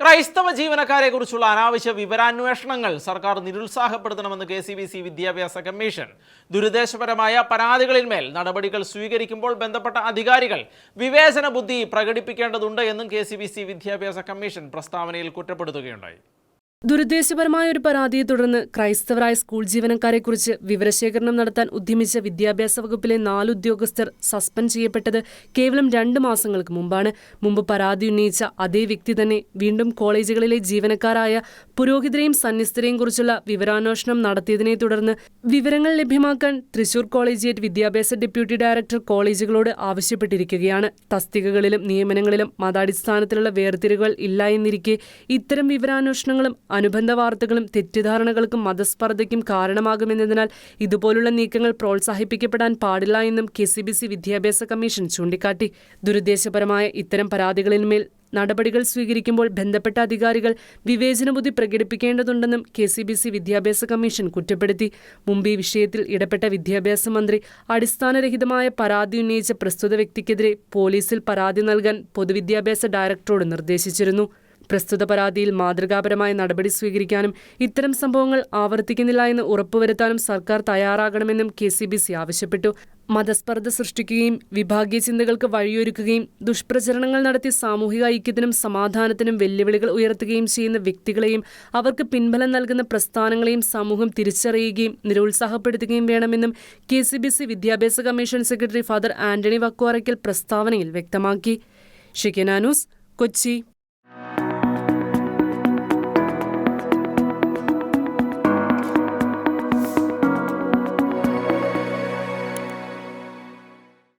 ക്രൈസ്തവ ജീവനക്കാരെ കുറിച്ചുള്ള അനാവശ്യ വിവരാന്വേഷണങ്ങൾ സർക്കാർ നിരുത്സാഹപ്പെടുത്തണമെന്ന് കെ സി ബി സി വിദ്യാഭ്യാസ കമ്മീഷൻ. ദുരുദ്ദേശപരമായ പരാതികളിന്മേൽ നടപടികൾ സ്വീകരിക്കുമ്പോൾ ബന്ധപ്പെട്ട അധികാരികൾ വിവേചന ബുദ്ധി പ്രകടിപ്പിക്കേണ്ടതുണ്ട് എന്നും കെ സി ബി സി വിദ്യാഭ്യാസ കമ്മീഷൻ പ്രസ്താവനയിൽ കുറ്റപ്പെടുത്തുകയുണ്ടായി. ദുരുദ്ദേശപരമായ ഒരു പരാതിയെ തുടർന്ന് ക്രൈസ്തവരായ സ്കൂൾ ജീവനക്കാരെക്കുറിച്ച് വിവരശേഖരണം നടത്താൻ ഉദ്യമിച്ച വിദ്യാഭ്യാസ വകുപ്പിലെ നാല് ഉദ്യോഗസ്ഥർ സസ്പെൻഡ് ചെയ്യപ്പെട്ടത് കേവലം രണ്ട് മാസങ്ങൾക്ക് മുമ്പാണ്. മുമ്പ് പരാതി ഉന്നയിച്ച അതേ വ്യക്തി തന്നെ വീണ്ടും കോളേജുകളിലെ ജീവനക്കാരായ പുരോഹിതരെയും സന്യസ്തരെയും കുറിച്ചുള്ള വിവരാന്വേഷണം നടത്തിയതിനെ തുടർന്ന് വിവരങ്ങൾ ലഭ്യമാക്കാൻ തൃശൂർ കോളേജിയേറ്റ് വിദ്യാഭ്യാസ ഡെപ്യൂട്ടി ഡയറക്ടർ കോളേജുകളോട് ആവശ്യപ്പെട്ടിരിക്കുകയാണ്. തസ്തികകളിലും നിയമനങ്ങളിലും മതാടിസ്ഥാനത്തിലുള്ള വേർതിരിവുകൾ ഇല്ല എന്നിരിക്കെ ഇത്തരം വിവരാന്വേഷണങ്ങളും അനുബന്ധ വാർത്തകളും തെറ്റിദ്ധാരണകൾക്കും മതസ്പർദ്ധയ്ക്കും കാരണമാകുമെന്നതിനാൽ ഇതുപോലുള്ള നീക്കങ്ങൾ പ്രോത്സാഹിപ്പിക്കപ്പെടാൻ പാടില്ല എന്നും കെ സി ബി സി വിദ്യാഭ്യാസ കമ്മീഷൻ ചൂണ്ടിക്കാട്ടി. ദുരുദ്ദേശപരമായ ഇത്തരം പരാതികളിന്മേൽ നടപടികൾ സ്വീകരിക്കുമ്പോൾ ബന്ധപ്പെട്ട അധികാരികൾ വിവേചനബുദ്ധി പ്രകടിപ്പിക്കേണ്ടതുണ്ടെന്നും കെ സി ബി സി വിദ്യാഭ്യാസ കമ്മീഷൻ കുറ്റപ്പെടുത്തി. മുമ്പ് ഈ വിഷയത്തിൽ ഇടപെട്ട വിദ്യാഭ്യാസ മന്ത്രി അടിസ്ഥാനരഹിതമായ പരാതി ഉന്നയിച്ച പ്രസ്തുത വ്യക്തിക്കെതിരെ പോലീസിൽ പരാതി നൽകാൻ പൊതുവിദ്യാഭ്യാസ ഡയറക്ടറോട് നിർദ്ദേശിച്ചിരുന്നു. പ്രസ്തുത പരാതിയിൽ മാതൃകാപരമായ നടപടി സ്വീകരിക്കാനും ഇത്തരം സംഭവങ്ങൾ ആവർത്തിക്കുന്നില്ല എന്ന് ഉറപ്പുവരുത്താനും സർക്കാർ തയ്യാറാകണമെന്നും കെ ആവശ്യപ്പെട്ടു. മതസ്പർദ്ധ സൃഷ്ടിക്കുകയും വിഭാഗീയ ചിന്തകൾക്ക് വഴിയൊരുക്കുകയും ദുഷ്പ്രചരണങ്ങൾ നടത്തി സാമൂഹിക ഐക്യത്തിനും സമാധാനത്തിനും വെല്ലുവിളികൾ ഉയർത്തുകയും ചെയ്യുന്ന വ്യക്തികളെയും അവർക്ക് പിൻബലം നൽകുന്ന പ്രസ്ഥാനങ്ങളെയും സമൂഹം തിരിച്ചറിയുകയും നിരുത്സാഹപ്പെടുത്തുകയും വേണമെന്നും കെ വിദ്യാഭ്യാസ commission secretary father Antony Vakkorackal പ്രസ്താവനയിൽ വ്യക്തമാക്കി. ഷിക്കനാനൂസ് കൊച്ചി.